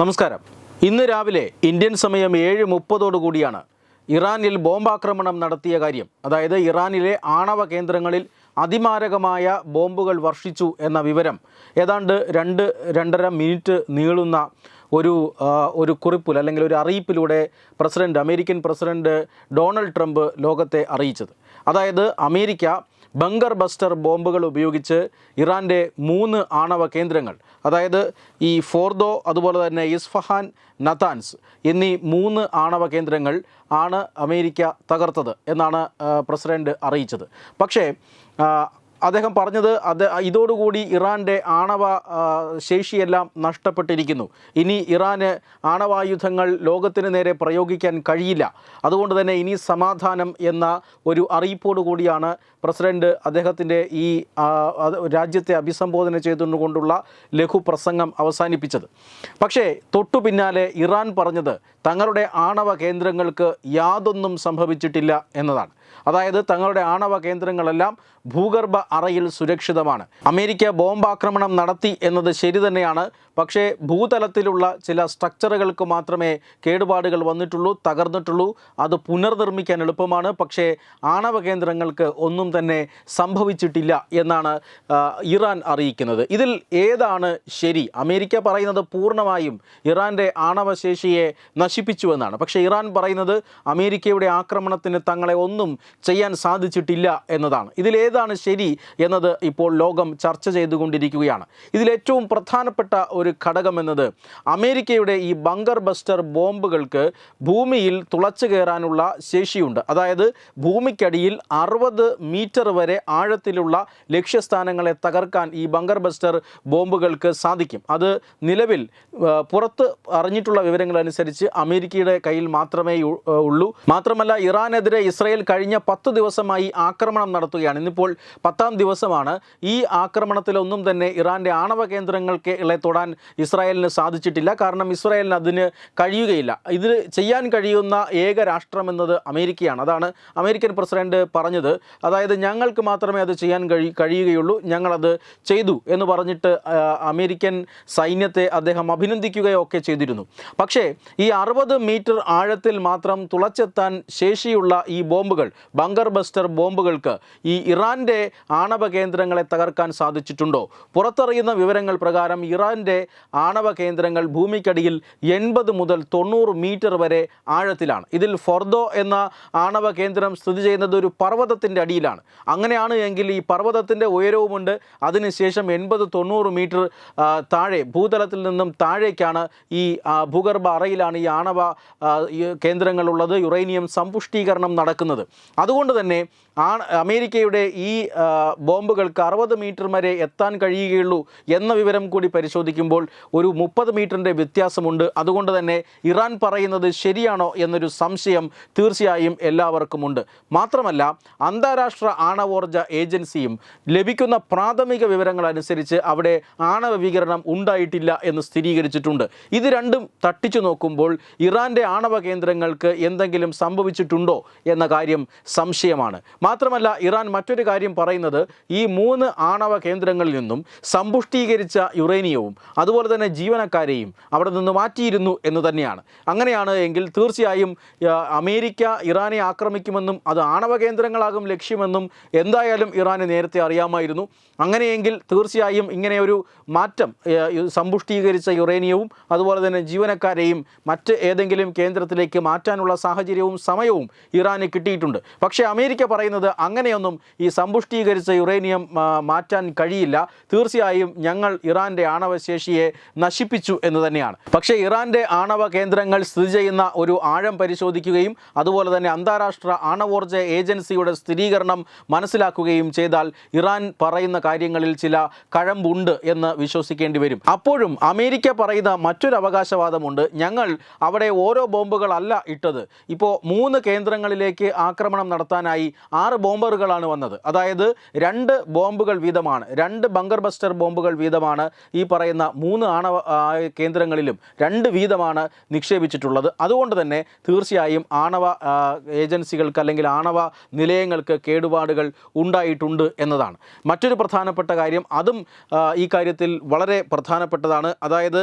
നമസ്കാരം. ഇന്ന് രാവിലെ ഇന്ത്യൻ സമയം ഏഴ് മുപ്പതോടുകൂടിയാണ് ഇറാനിൽ ബോംബാക്രമണം നടത്തിയ കാര്യം. അതായത് ഇറാനിലെ ആണവ കേന്ദ്രങ്ങളിൽ അതിമാരകമായ ബോംബുകൾ വർഷിച്ചു എന്ന വിവരം. ഏതാണ്ട് രണ്ട് രണ്ടര മിനിറ്റ് നീളുന്ന ഒരു ഒരു കുറിപ്പിൽ അല്ലെങ്കിൽ ഒരു അറിയിപ്പിലൂടെ president American president Donald Trump ലോകത്തെ അറിയിച്ചത്. അതായത് അമേരിക്ക ബങ്കർ ബസ്റ്റർ ബോംബുകൾ ഉപയോഗിച്ച് ഇറാന്റെ മൂന്ന് ആണവ കേന്ദ്രങ്ങൾ അതായത് ഈ ഫോർദോ അതുപോലെ തന്നെ ഇസ്ഫഹാൻ നതാൻസ് എന്നീ മൂന്ന് ആണവ കേന്ദ്രങ്ങൾ ആണ് അമേരിക്ക തകർത്തത് എന്നാണ് പ്രസിഡന്റ് അറിയിച്ചത്. പക്ഷേ അദ്ദേഹം പറഞ്ഞത് അത് ഇതോടുകൂടി ഇറാന്റെ ആണവ ശേഷിയെല്ലാം നഷ്ടപ്പെട്ടിരിക്കുന്നു. ഇനി ഇറാന് ആണവായുധങ്ങൾ ലോകത്തിന് നേരെ പ്രയോഗിക്കാൻ കഴിയില്ല. അതുകൊണ്ട് തന്നെ ഇനി സമാധാനം എന്ന ഒരു അറിയിപ്പോടു കൂടിയാണ് പ്രസിഡന്റ് അദ്ദേഹത്തിന്റെ ഈ രാജ്യത്തെ അഭിസംബോധന ചെയ്തുകൊണ്ടുള്ള ലഘു പ്രസംഗം അവസാനിപ്പിച്ചത്. പക്ഷേ തൊട്ടു പിന്നാലെ ഇറാൻ പറഞ്ഞത് തങ്ങളുടെ ആണവ കേന്ദ്രങ്ങൾക്ക് യാതൊന്നും സംഭവിച്ചിട്ടില്ല എന്നതാണ്. അതായത് തങ്ങളുടെ ആണവ കേന്ദ്രങ്ങളെല്ലാം ഭൂഗർഭ അറയിൽ സുരക്ഷിതമാണ്. അമേരിക്ക ബോംബാക്രമണം നടത്തി എന്നത് ശരി തന്നെയാണ്. പക്ഷേ ഭൂതലത്തിലുള്ള ചില സ്ട്രക്ചറുകൾക്ക് മാത്രമേ കേടുപാടുകൾ വന്നിട്ടുള്ളൂ തകർന്നിട്ടുള്ളൂ. അത് പുനർനിർമ്മിക്കാൻ എളുപ്പമാണ്. പക്ഷേ ആണവ കേന്ദ്രങ്ങൾക്ക് ഒന്നും തന്നെ സംഭവിച്ചിട്ടില്ല എന്നാണ് ഇറാൻ അറിയിക്കുന്നത്. ഇതിൽ ഏതാണ് ശരി? അമേരിക്ക പറയുന്നത് പൂർണമായും ഇറാന്റെ ആണവശേഷിയെ നശിപ്പിച്ചു എന്നാണ്. പക്ഷേ ഇറാൻ പറയുന്നത് അമേരിക്കയുടെ ആക്രമണത്തിന് തങ്ങളെ ഒന്നും ചെയ്യാൻ സാധിച്ചിട്ടില്ല എന്നതാണ്. ഇതിലേതാണ് ശരി എന്നത് ഇപ്പോൾ ലോകം ചർച്ച ചെയ്തുകൊണ്ടിരിക്കുകയാണ്. ഇതിലേറ്റവും പ്രധാനപ്പെട്ട ഒരു ഘടകം എന്നത് അമേരിക്കയുടെ ഈ ബങ്കർ ബസ്റ്റർ ബോംബുകൾക്ക് ഭൂമിയിൽ തുളച്ചു കയറാനുള്ള ശേഷിയുണ്ട്. അതായത് ഭൂമിക്കടിയിൽ അറുപത് മീറ്റർ വരെ ആഴത്തിലുള്ള ലക്ഷ്യസ്ഥാനങ്ങളെ തകർക്കാൻ ഈ ബങ്കർ ബസ്റ്റർ ബോംബുകൾക്ക് സാധിക്കും. അത് നിലവിൽ പുറത്ത് അറിഞ്ഞിട്ടുള്ള വിവരങ്ങൾ അനുസരിച്ച് അമേരിക്കയുടെ കയ്യിൽ മാത്രമേ ഉള്ളൂ. മാത്രമല്ല ഇറാനെതിരെ ഇസ്രയേൽ കഴിഞ്ഞ പത്ത് ദിവസമായി ആക്രമണം നടത്തുകയാണ്. ഇന്നിപ്പോൾ പത്താം ദിവസമാണ്. ഈ ആക്രമണത്തിലൊന്നും തന്നെ ഇറാന്റെ ആണവ കേന്ദ്രങ്ങൾക്ക് ഇളെ തൊടാൻ ഇസ്രായേലിന് സാധിച്ചിട്ടില്ല. കാരണം ഇസ്രായേലിന് അതിന് കഴിയുകയില്ല. ഇത് ചെയ്യാൻ കഴിയുന്ന ഏക രാഷ്ട്രം എന്നത് അമേരിക്കയാണ്. അതാണ് അമേരിക്കൻ പ്രസിഡന്റ് പറഞ്ഞത്. അതായത് ഞങ്ങൾക്ക് മാത്രമേ അത് ചെയ്യാൻ കഴി കഴിയുകയുള്ളൂ. ഞങ്ങളത് ചെയ്തു എന്ന് പറഞ്ഞിട്ട് അമേരിക്കൻ സൈന്യത്തെ അദ്ദേഹം അഭിനന്ദിക്കുകയോ ഒക്കെ ചെയ്തിരുന്നു. പക്ഷേ ഈ അറുപത് മീറ്റർ ആഴത്തിൽ മാത്രം തുളച്ചെത്താൻ ശേഷിയുള്ള ഈ ബോംബുകൾ ബങ്കർ ബസ്റ്റർ ബോംബുകൾക്ക് ഈ ഇറാന്റെ ആണവ കേന്ദ്രങ്ങളെ തകർക്കാൻ സാധിച്ചിട്ടുണ്ടോ? പുറത്തറിയുന്ന വിവരങ്ങൾ പ്രകാരം ഇറാന്റെ ആണവ കേന്ദ്രങ്ങൾ ഭൂമിക്കടിയിൽ എൺപത് മുതൽ തൊണ്ണൂറ് മീറ്റർ വരെ ആഴത്തിലാണ്. ഇതിൽ ഫോർദോ എന്ന ആണവ കേന്ദ്രം സ്ഥിതി ചെയ്യുന്നത് ഒരു പർവതത്തിന്റെ അടിയിലാണ്. അങ്ങനെയാണ് എങ്കിൽ ഈ പർവതത്തിന്റെ ഉയരവുമുണ്ട്. അതിനുശേഷം എൺപത് തൊണ്ണൂറ് മീറ്റർ താഴെ ഭൂതലത്തിൽ നിന്നും താഴേക്കാണ് ഈ ഭൂഗർഭ അറയിലാണ് ഈ ആണവ കേന്ദ്രങ്ങളുള്ളത് യുറേനിയം സമ്പുഷ്ടീകരണം നടക്കുന്നത്. അതുകൊണ്ട് തന്നെ ആ അമേരിക്കയുടെ ഈ ബോംബുകൾക്ക് അറുപത് മീറ്റർ വരെ എത്താൻ കഴിയുകയുള്ളൂ എന്ന വിവരം കൂടി പരിശോധിക്കുമ്പോൾ ഒരു മുപ്പത് മീറ്ററിന്റെ വ്യത്യാസമുണ്ട്. അതുകൊണ്ട് തന്നെ ഇറാൻ പറയുന്നത് ശരിയാണോ എന്നൊരു സംശയം തീർച്ചയായും എല്ലാവർക്കുമുണ്ട്. മാത്രമല്ല അന്താരാഷ്ട്ര ആണവോർജ ഏജൻസിയും ലഭിക്കുന്ന പ്രാഥമിക വിവരങ്ങൾ അനുസരിച്ച് അവിടെ ആണവ ഉണ്ടായിട്ടില്ല എന്ന് സ്ഥിരീകരിച്ചിട്ടുണ്ട്. ഇത് രണ്ടും തട്ടിച്ചു നോക്കുമ്പോൾ ഇറാന്റെ ആണവ കേന്ദ്രങ്ങൾക്ക് എന്തെങ്കിലും സംഭവിച്ചിട്ടുണ്ടോ എന്ന കാര്യം സംശയമാണ്. മാത്രമല്ല ഇറാൻ മറ്റൊരു കാര്യം പറയുന്നത് ഈ മൂന്ന് ആണവ കേന്ദ്രങ്ങളിൽ നിന്നും സമ്പുഷ്ടീകരിച്ച യുറേനിയവും അതുപോലെ തന്നെ ജീവനക്കാരെയും അവിടെ നിന്ന് മാറ്റിയിരുന്നു എന്ന് തന്നെയാണ്. അങ്ങനെയാണ് എങ്കിൽ തീർച്ചയായും അമേരിക്ക ഇറാനെ ആക്രമിക്കുമെന്നും അത് ആണവ കേന്ദ്രങ്ങളാകും ലക്ഷ്യമെന്നും എന്തായാലും ഇറാന് നേരത്തെ അറിയാമായിരുന്നു. അങ്ങനെയെങ്കിൽ തീർച്ചയായും ഇങ്ങനെ ഒരു മാറ്റം സമ്പുഷ്ടീകരിച്ച യുറേനിയവും അതുപോലെ തന്നെ ജീവനക്കാരെയും മറ്റ് ഏതെങ്കിലും കേന്ദ്രത്തിലേക്ക് മാറ്റാനുള്ള സാഹചര്യവും സമയവും ഇറാന് കിട്ടിയിട്ടുണ്ട്. പക്ഷേ അമേരിക്ക പറയുന്നത് അങ്ങനെയൊന്നും ഈ സമ്പുഷ്ടീകരിച്ച യുറേനിയം മാറ്റാൻ കഴിയില്ല. തീർച്ചയായും ഞങ്ങൾ ഇറാന്റെ ആണവശേഷിയെ നശിപ്പിച്ചു എന്ന് തന്നെയാണ്. പക്ഷേ ഇറാന്റെ ആണവ കേന്ദ്രങ്ങൾ സ്ഥിതി ചെയ്യുന്ന ഒരു ആഴം പരിശോധിക്കുകയും അതുപോലെ തന്നെ അന്താരാഷ്ട്ര ആണവോർജ ഏജൻസിയുടെ സ്ഥിരീകരണം മനസ്സിലാക്കുകയും ചെയ്താൽ ഇറാൻ പറയുന്ന കാര്യങ്ങളിൽ ചില കഴമ്പുണ്ട് എന്ന് വിശ്വസിക്കേണ്ടി വരും. അപ്പോഴും അമേരിക്ക പറയുന്ന മറ്റൊരു അവകാശവാദമുണ്ട്. ഞങ്ങൾ അവിടെ ഓരോ ബോംബുകളല്ല ഇട്ടത്. ഇപ്പോൾ മൂന്ന് കേന്ദ്രങ്ങളിലേക്ക് ആക്രമണം നടത്താനായി ആറ് ബോംബറുകളാണ് വന്നത്. അതായത് രണ്ട് ബോംബുകൾ വീതമാണ് രണ്ട് ബങ്കർ ബസ്റ്റർ ബോംബുകൾ വീതമാണ് ഈ പറയുന്ന മൂന്ന് ആണവ കേന്ദ്രങ്ങളിലും രണ്ട് വീതമാണ് നിക്ഷേപിച്ചിട്ടുള്ളത്. അതുകൊണ്ട് തന്നെ തീർച്ചയായും ആണവ ഏജൻസികൾക്ക് അല്ലെങ്കിൽ ആണവ നിലയങ്ങൾക്ക് കേടുപാടുകൾ ഉണ്ടായിട്ടുണ്ട് എന്നതാണ്. മറ്റൊരു പ്രധാനപ്പെട്ട കാര്യം അതും ഈ കാര്യത്തിൽ വളരെ പ്രധാനപ്പെട്ടതാണ്. അതായത്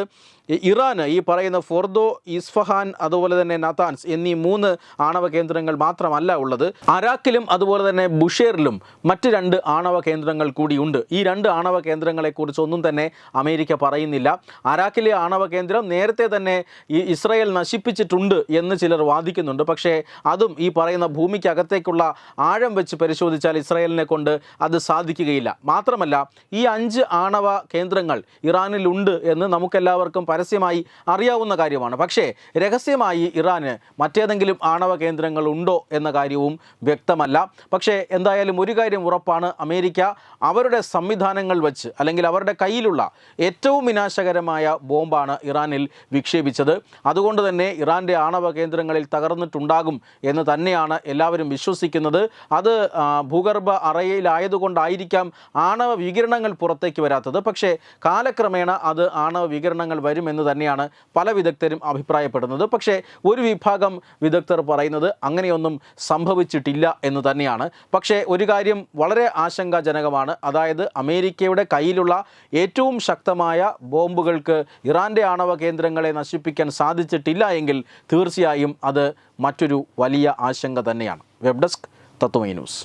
ഇറാന് ഈ പറയുന്ന ഫോർദോ ഇസ്ഫഹാൻ അതുപോലെ തന്നെ നതാൻസ് എന്നീ മൂന്ന് ആണവ കേന്ദ്രങ്ങൾ മാത്രമല്ല ഉള്ളത്. അരാക്കിലും അതുപോലെ തന്നെ ബുഷേറിലും മറ്റ് രണ്ട് ആണവ കേന്ദ്രങ്ങൾ കൂടിയുണ്ട് ഈ രണ്ട് ആണവ കേന്ദ്രങ്ങളെക്കുറിച്ച് ഒന്നും തന്നെ അമേരിക്ക പറയുന്നില്ല. അരാക്കിലെ ആണവ കേന്ദ്രം നേരത്തെ തന്നെ ഈ ഇസ്രായേൽ നശിപ്പിച്ചിട്ടുണ്ട് എന്ന് ചിലർ വാദിക്കുന്നുണ്ട്. പക്ഷേ അതും ഈ പറയുന്ന ഭൂമിക്കകത്തേക്കുള്ള ആഴം വെച്ച് പരിശോധിച്ചാൽ ഇസ്രായേലിനെ കൊണ്ട് അത് സാധിക്കുകയില്ല. മാത്രമല്ല ഈ അഞ്ച് ആണവ കേന്ദ്രങ്ങൾ ഇറാനിലുണ്ട് എന്ന് നമുക്കെല്ലാവർക്കും പരസ്യമായി അറിയാവുന്ന കാര്യമാണ്. പക്ഷേ രഹസ്യമായി ഇറാന് മറ്റേതെങ്കിലും ആണവ കേന്ദ്രങ്ങൾ ഉണ്ടോ എന്ന കാര്യവും വ്യക്തമല്ല. പക്ഷേ എന്തായാലും ഒരു കാര്യം ഉറപ്പാണ്. അമേരിക്ക അവരുടെ സംവിധാനങ്ങൾ വച്ച് അല്ലെങ്കിൽ അവരുടെ കയ്യിലുള്ള ഏറ്റവും വിനാശകരമായ ബോംബാണ് ഇറാനിൽ വിക്ഷേപിച്ചത്. അതുകൊണ്ട് തന്നെ ഇറാന്റെ ആണവ കേന്ദ്രങ്ങളിൽ തകർന്നിട്ടുണ്ടാകും എന്ന് തന്നെയാണ് എല്ലാവരും വിശ്വസിക്കുന്നത്. അത് ഭൂഗർഭ അറയിലായതുകൊണ്ടായിരിക്കാം ആണവ വികിരണങ്ങൾ പുറത്തേക്ക് വരാത്തത്. പക്ഷേ കാലക്രമേണ അത് ആണവ വികിരണങ്ങൾ വരുമെന്ന് തന്നെയാണ് പല വിദഗ്ധരും അഭിപ്രായപ്പെടുന്നത്. പക്ഷേ ഒരു വിഭാഗം വിദഗ്ധർ പറയുന്നത് അങ്ങനെയൊന്നും സംഭവിച്ചിട്ടില്ല എന്ന് തന്നെയാണ്. പക്ഷേ ഒരു കാര്യം വളരെ ആശങ്കാജനകമാണ്. അതായത് അമേരിക്കയുടെ കയ്യിലുള്ള ഏറ്റവും ശക്തമായ ബോംബുകൾക്ക് ഇറാന്റെ ആണവ കേന്ദ്രങ്ങളെ നശിപ്പിക്കാൻ സാധിച്ചിട്ടില്ല എങ്കിൽ തീർച്ചയായും അത് മറ്റൊരു വലിയ ആശങ്ക തന്നെയാണ്. Web desk Tatwamayi news.